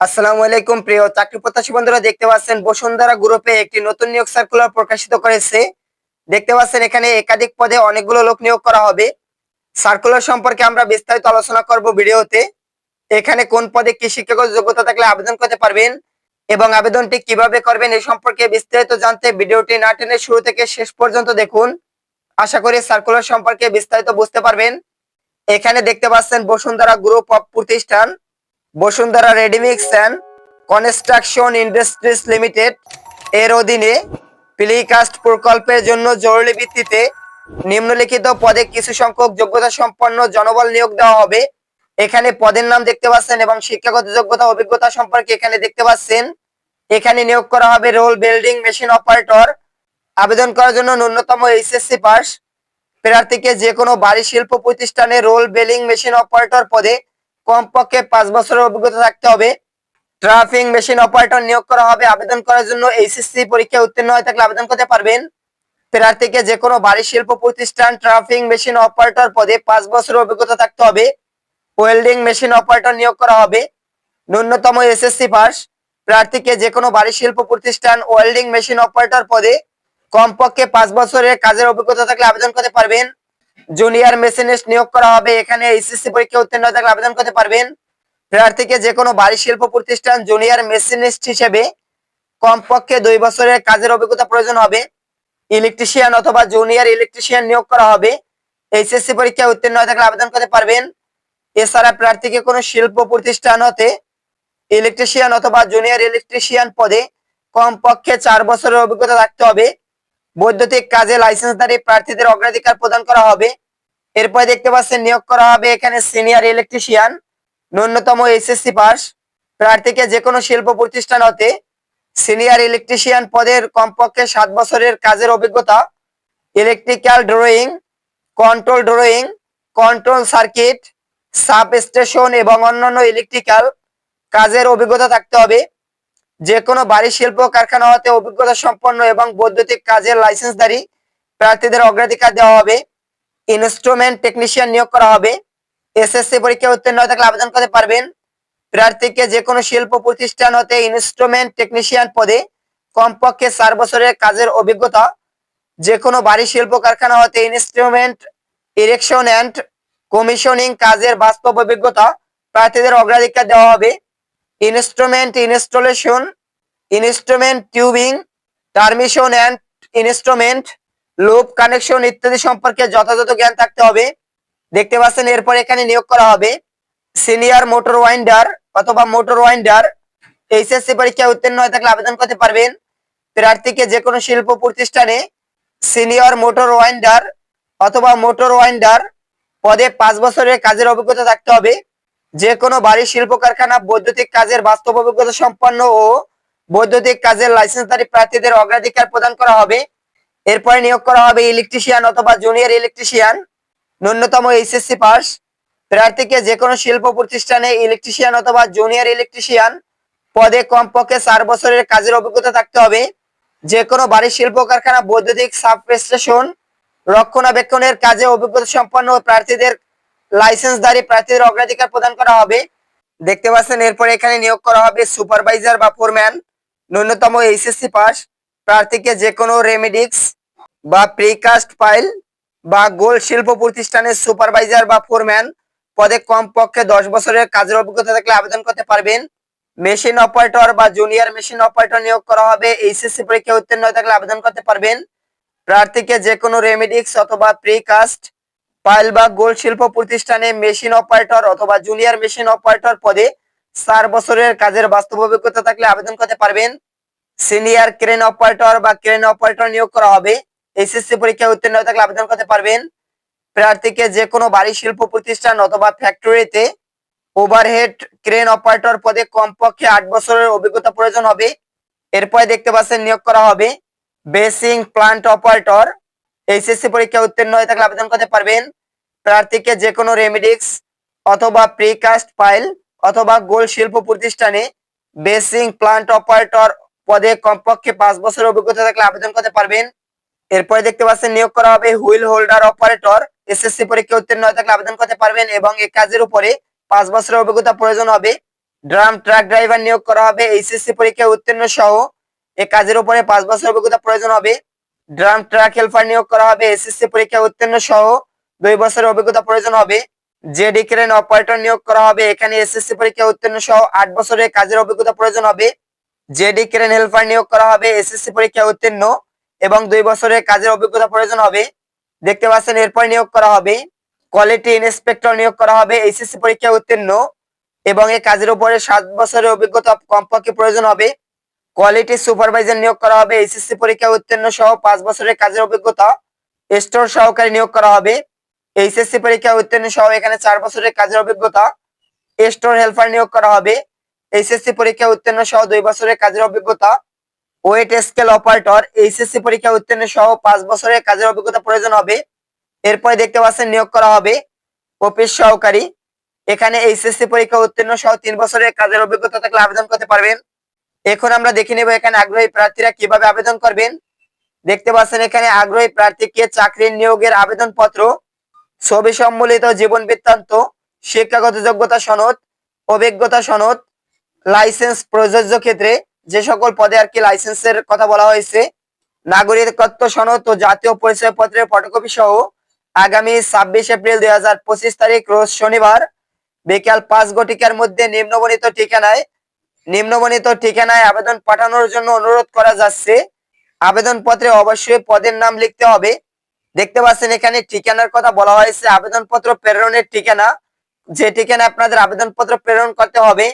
আসসালামু আলাইকুম, প্রিয় চাকরি প্রত্যাশী বন্ধুরা, দেখতে পাচ্ছেন বসুন্ধরা গ্রুপে একটি নতুন নিয়োগ সার্কুলার প্রকাশিত করেছে। দেখতে পাচ্ছেন এখানে একাধিক পদে অনেকগুলো লোক নিয়োগ করা হবে। সার্কুলার সম্পর্কে আমরা বিস্তারিত আলোচনা করব ভিডিওতে। এখানে কোন পদে কি শিক্ষাগত যোগ্যতা থাকলে আবেদন করতে পারবেন এবং আবেদনটি কীভাবে করবেন এ সম্পর্কে বিস্তারিত জানতে ভিডিওটি না টেনে শুরু থেকে শেষ পর্যন্ত দেখুন। আশা করি সার্কুলার সম্পর্কে বিস্তারিত বুঝতে পারবেন। এখানে দেখতে পাচ্ছেন বসুন্ধরা গ্রুপ অফ প্রতিষ্ঠান। Bashundhara readymix and construction industries limited এর অধীনে প্লিকাস্ট প্রকল্পের জন্য জরুরি ভিত্তিতে নিম্নলিখিত পদে কিছু সংখ্যক যোগ্যতা সম্পন্ন জনবল নিয়োগ দেওয়া হবে। এখানে পদের নাম দেখতে পাচ্ছেন এবং শিক্ষাগত যোগ্যতা, অভিজ্ঞতা সম্পর্কে এখানে দেখতে পাচ্ছেন। এখানে নিয়োগ করা হবে রোল বিল্ডিং মেশিন অপারেটর। আবেদন করার জন্য ন্যূনতম এইচএসসি পাস। প্রার্থীকে যে কোনো বাড়ি শিল্প প্রতিষ্ঠানে রোল বেলিং মেশিন অপারেটর পদে কমপক্ষে পাঁচ বছরের অভিজ্ঞতা থাকতে হবে। ট্রাফিং মেশিন অপারেটর নিয়োগ করা হবে। আবেদন করার জন্য এইচএসসি পরীক্ষায় উত্তীর্ণ হয়ে থাকলে আবেদন করতে পারবেন। প্রার্থীকে যে কোনো বাড়ি, শিল্প প্রতিষ্ঠান ট্রাফিং মেশিন অপারেটর পদে পাঁচ বছরের অভিজ্ঞতা থাকতে হবে। ওয়েল্ডিং মেশিন অপারেটর নিয়োগ করা হবে। ন্যূনতম এসএসসি পাস প্রার্থীকে যে কোনো বাড়ি, শিল্প প্রতিষ্ঠান ওয়েল্ডিং মেশিন অপারেটর পদে কমপক্ষে পাঁচ বছরের কাজের অভিজ্ঞতা থাকলে আবেদন করতে পারবেন। জুনিয়র মেশিনিস্ট নিয়োগ করা হবে। এখানে এইচএসসি পরীক্ষা উত্তীর্ণ থাকলে আবেদন করতে পারবেন। প্রার্থীকে যে কোনো বাড়ি, শিল্প প্রতিষ্ঠান জুনিয়র মেশিনিস্ট হিসেবে কমপক্ষে দুই বছরের কাজের অভিজ্ঞতা প্রয়োজন হবে। ইলেকট্রিশিয়ান অথবা জুনিয়র ইলেকট্রিশিয়ান নিয়োগ করা হবে। এইচএসসি পরীক্ষায় উত্তীর্ণ হয়ে থাকলে আবেদন করতে পারবেন। এছাড়া প্রার্থীকে কোনো শিল্প প্রতিষ্ঠান হতে ইলেকট্রিশিয়ান অথবা জুনিয়র ইলেকট্রিশিয়ান পদে কমপক্ষে চার বছরের অভিজ্ঞতা থাকতে হবে। বৈদ্যুতিক কাজে লাইসেন্সধারী প্রার্থীদের অগ্রাধিকার প্রদান করা হবে। এরপরে দেখতে পাচ্ছেন নিয়োগ করা হবে এখানে সিনিয়র ইলেকট্রিশিয়ান ন্যূনতম এইচএসসি পাস, প্রার্থীকে যে কোনো শিল্প প্রতিষ্ঠান হতে সিনিয়র ইলেকট্রিশিয়ান পদের কমপক্ষে সাত বছরের কাজের অভিজ্ঞতা electrical drawing control drawing control circuit substation এবং অন্যান্য ইলেকট্রিক্যাল কাজের অভিজ্ঞতা থাকতে হবে। যে কোনো বাড়ি, শিল্প, কারখানা হতে অভিজ্ঞতা সম্পন্ন এবং বৈদ্যুতিক কাজের লাইসেন্সধারী প্রার্থীদের অগ্রাধিকার দেওয়া হবে। ইনস্ট্রুমেন্ট টেকনিশিয়ান নিয়োগ করা হবে। এসএসসি পরীক্ষায় উত্তীর্ণ হয়ে থাকলে আবেদন করতে পারবেন। প্রার্থীকে যে কোনো শিল্প প্রতিষ্ঠান হতে ইনস্ট্রুমেন্ট টেকনিশিয়ান পদে কমপক্ষে চার বছরের কাজের অভিজ্ঞতা। যে কোনো বাড়ি, শিল্প, কারখানা হতে ইনস্ট্রুমেন্ট ইরেকশন অ্যান্ড কমিশনিং কাজের বাস্তব অভিজ্ঞতা। প্রার্থীদের অগ্রাধিকার দেওয়া হবে। Instrument installation instrument tubing termination and instrument loop connection ইত্যাদি সম্পর্কে যথাযথ জ্ঞান থাকতে হবে। দেখতে পাচ্ছেন, এরপর এখানে নিয়োগ করা হবে সিনিয়র মোটর ওয়াইন্ডার অথবা মোটর ওয়াইন্ডার এইচএসসি পরীক্ষায় উত্তীর্ণ হয়ে থাকলে আবেদন করতে পারবেন। প্রার্থীকে যে কোনো শিল্প প্রতিষ্ঠানে সিনিয়র মোটর ওয়াইন্ডার অথবা মোটর ওয়াইন্ডার পদে পাঁচ বছরের কাজের অভিজ্ঞতা থাকতে হবে। যে কোনো বাড়ি শিল্প কারখানা বৈদ্যুতিক কাজের বাস্তব অভিজ্ঞতা সম্পন্ন ও বৈদ্যুতিক কাজের লাইসেন্সধারী প্রার্থীদের অগ্রাধিকার প্রদান করা হবে। এরপরে নিয়োগ করা হবে ইলেকট্রিশিয়ান অথবা জুনিয়র ইলেকট্রিশিয়ান। ন্যূনতম এইচএসসি পাস। প্রার্থীকে যে কোনো শিল্প প্রতিষ্ঠানে ইলেকট্রিশিয়ান অথবা জুনিয়র ইলেকট্রিশিয়ান পদে কমপক্ষে চার বছরের কাজের অভিজ্ঞতা থাকতে হবে। যে কোনো বাড়ির শিল্প কারখানা বৈদ্যুতিক সাব স্টেশন রক্ষণাবেক্ষণের কাজে অভিজ্ঞতা সম্পন্ন প্রার্থীদের লাইসেন্সধারী প্রার্থীদের অগ্রাধিকার প্রদান করা হবে। দেখতে পাচ্ছেন, এরপরে এখানে নিয়োগ করা হবে সুপারভাইজার বা ফোরম্যান, ন্যূনতম এইচএসসি পাস, প্রার্থীকে যে কোনো রেমিডিক্স বা প্রিকাস্ট ফাইল বা গোল শিল্প প্রতিষ্ঠানের সুপারভাইজার বা ফোরম্যান পদে কমপক্ষে দশ বছরের কাজের অভিজ্ঞতা থাকলে আবেদন করতে পারবেন। মেশিন অপারেটর বা জুনিয়র মেশিন অপারেটর নিয়োগ করা হবে। এইচএসসি পরীক্ষা উত্তীর্ণ হয়ে থাকলে আবেদন করতে পারবেন। প্রার্থীকে যে কোনো রেমিডিক্স অথবা প্রিকাস্ট পাইল বা গোল শিল্প প্রতিষ্ঠানে মেশিন অপারেটর অথবা জুনিয়র মেশিন অপারেটর পদে চার বছরের কাজের বাস্তব অভিজ্ঞতা থাকলে আবেদন করতে পারবেন। সিনিয়র ক্রেন অপারেটর বা ক্রেন অপারেটর নিয়োগ করা হবে। এসএসসি পরীক্ষায় উত্তীর্ণ হয়ে থাকলে আবেদন করতে পারবেন। প্রার্থীকে যে কোনো বাড়ি শিল্প প্রতিষ্ঠান অথবা ফ্যাক্টরিতে ওভারহেড ক্রেন অপারেটর পদে কমপক্ষে আট বছরের অভিজ্ঞতা প্রয়োজন হবে। এরপরে দেখতে পাচ্ছেন নিয়োগ করা হবে। বেসিং প্লান্ট অপারেটর এইচএসসি পরীক্ষা উত্তীর্ণ হয়ে থাকলে আবেদন করতে পারবেন। প্রার্থীকে যে কোনো রেমিডিক্স অথবা প্রিকাস্ট ফাইল অথবা গোল শিল্প প্রতিষ্ঠানে বেসিং প্লান্ট অপারেটর পদে কমপক্ষে পাঁচ বছরের অভিজ্ঞতা থাকলে আবেদন করতে পারবেন। এরপরে দেখতে পাচ্ছেন নিয়োগ করা হবে হুইল হোল্ডার অপারেটর এসএসসি পরীক্ষা উত্তীর্ণ হয়ে থাকলে আবেদন করতে পারবেন এবং এই কাজের উপরে পাঁচ বছরের অভিজ্ঞতা প্রয়োজন হবে। ড্রাম ট্রাক ড্রাইভার নিয়োগ করা হবে এইচএসসি পরীক্ষায় উত্তীর্ণ সহ এই কাজের উপরে পাঁচ বছর অভিজ্ঞতা প্রয়োজন হবে। ড্রাম ট্রাক হেল্পার নিয়োগ করা হবে এসএসসি পরীক্ষায় উত্তীর্ণ সহ দুই বছরের অভিজ্ঞতা প্রয়োজন হবে। জেডি ক্রেন অপারেটর নিয়োগ করা হবে, এখানে এসএসসি পরীক্ষা উত্তীর্ণ সহ আট বছরের কাজের অভিজ্ঞতা প্রয়োজন হবে। জেডি ক্রেন হেল্পার নিয়োগ করা হবে, এসএসসি পরীক্ষা উত্তীর্ণ এবং দুই বছরের কাজের অভিজ্ঞতা প্রয়োজন হবে। দেখতে পাচ্ছেন, এরপর নিয়োগ করা হবে। কোয়ালিটি ইন্সপেক্টর নিয়োগ করা হবে এইচএসসি পরীক্ষা উত্তীর্ণ এবং এই কাজের উপরে সাত বছরের অভিজ্ঞতা কমপক্ষে প্রয়োজন হবে। কোয়ালিটি সুপারভাইজার নিয়োগ করা হবে এইচএসসি পরীক্ষা উত্তীর্ণ সহ পাঁচ বছরের কাজের অভিজ্ঞতা স্টোর সহকারী নিয়োগ করা হবে। এইচএসসি পরীক্ষা উত্তীর্ণ সহ এখানে চার বছরের কাজের অভিজ্ঞতা। স্টোর হেল্পার নিয়োগ করা হবে। এইচএসসি পরীক্ষা উত্তীর্ণ সহ দুই বছরের কাজের অভিজ্ঞতা। ওয়েট স্কেল অপারেটর এইচএসসি পরীক্ষা উত্তীর্ণ সহ পাঁচ বছরের কাজের অভিজ্ঞতা প্রয়োজন হবে। এরপরে দেখতে পাচ্ছেন নিয়োগ করা হবে। অফিস সহকারী, এখানে এইচএসসি পরীক্ষা উত্তীর্ণ সহ তিন বছরের কাজের অভিজ্ঞতা থাকলে আবেদন করতে পারবেন। এখন আমরা দেখে নেব এখানে আগ্রহী প্রার্থীরা কীভাবে আবেদন করবেন। দেখতে পাচ্ছেন এখানে আগ্রহী প্রার্থীকে চাকরির নিয়োগের আবেদন পত্র ছবি সম্বলিত জীবন বৃত্তান্ত, শিক্ষাগত যোগ্যতা সনদ, অভিজ্ঞতা সনদ, লাইসেন্স প্রযোজ্য ক্ষেত্রে যে সকল পদে আর কি লাইসেন্সের কথা বলা হয়েছে, নাগরিকত্ব সনদ ও জাতীয় পরিচয় পত্রের ফটোকপি সহ আগামী ছাব্বিশ এপ্রিল দুই হাজার পঁচিশ তারিখ, রোজ শনিবার বিকাল পাঁচ ঘটিকার মধ্যে নিম্নবর্ণিত ঠিকানায় নিম্নবর্ণিত ঠিকানায় আবেদন পাঠানোর জন্য অনুরোধ করা যাচ্ছে। আবেদন পত্রে অবশ্যই পদের নাম লিখতে হবে। দেখতে পাচ্ছেন এখানে ঠিকানার কথা বলা হয়েছে, আবেদনপত্র প্রেরণের ঠিকানা। যে ঠিকানা আপনাদের আবেদনপত্র প্রেরণ করতে হবে,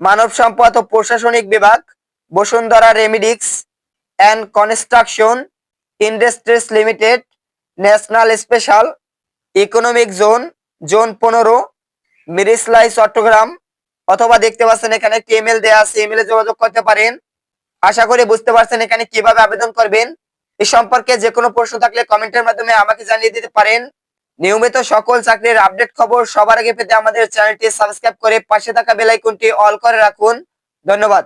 মানব সম্পদ ও প্রশাসনিক বিভাগ, Bashundhara readymix and construction industries limited, national special economic zone zone পনেরো মিরিসলাই চট্টগ্রাম। অথবা দেখতে পাচ্ছেন এখানে একটি ইমেল দেওয়া আছে ইমেলে যোগাযোগ করতে পারেন। আশা করি বুঝতে পারছেন এখানে কীভাবে আবেদন করবেন। এই সম্পর্কে যে কোনো প্রশ্ন থাকলে কমেন্টের মাধ্যমে আমাকে জানিয়ে দিতে পারেন। নিয়মিত সকল চাকরির আপডেট খবর সবার আগে পেতে আমাদের চ্যানেলটি সাবস্ক্রাইব করে পাশে থাকা বেলাইকনটি অল করে রাখুন। ধন্যবাদ।